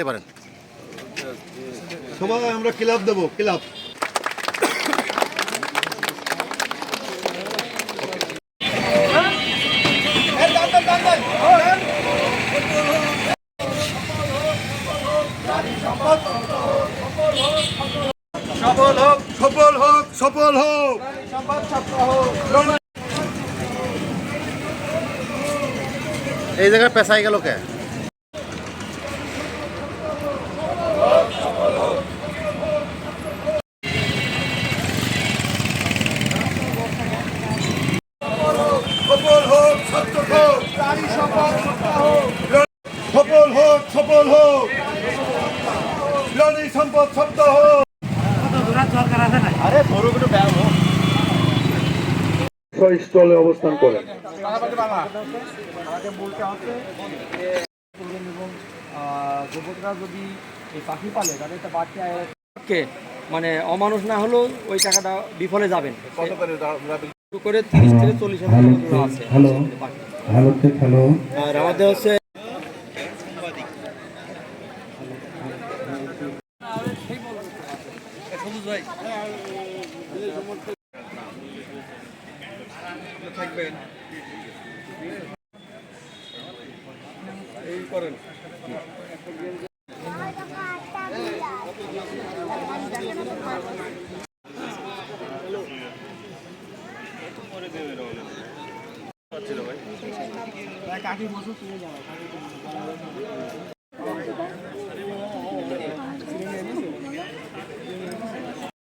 করতে পারেন। সবাই আমরা ক্লাব দেবো ক্লাব। সফল হোক সফল হোক সফল হোক। এই জায়গায় পেশাই গেল কে সফল হোক সত্য হোক সফল হোক সফল হোক। সম্পদ সত্য হোক। স্টলে অবস্থান করেন। যুবকরা যদি এই পাখি পালে একটা মানে অমানুষ না হলেও ওই টাকাটা বিফলে যাবেন। করে তিরিশ থেকে চল্লিশ হাজার টাকা ভারতে খেলো। আমাদের হচ্ছে থাকবেন এই করেন ছিল ভাই কাকি বসো তুমি যাও।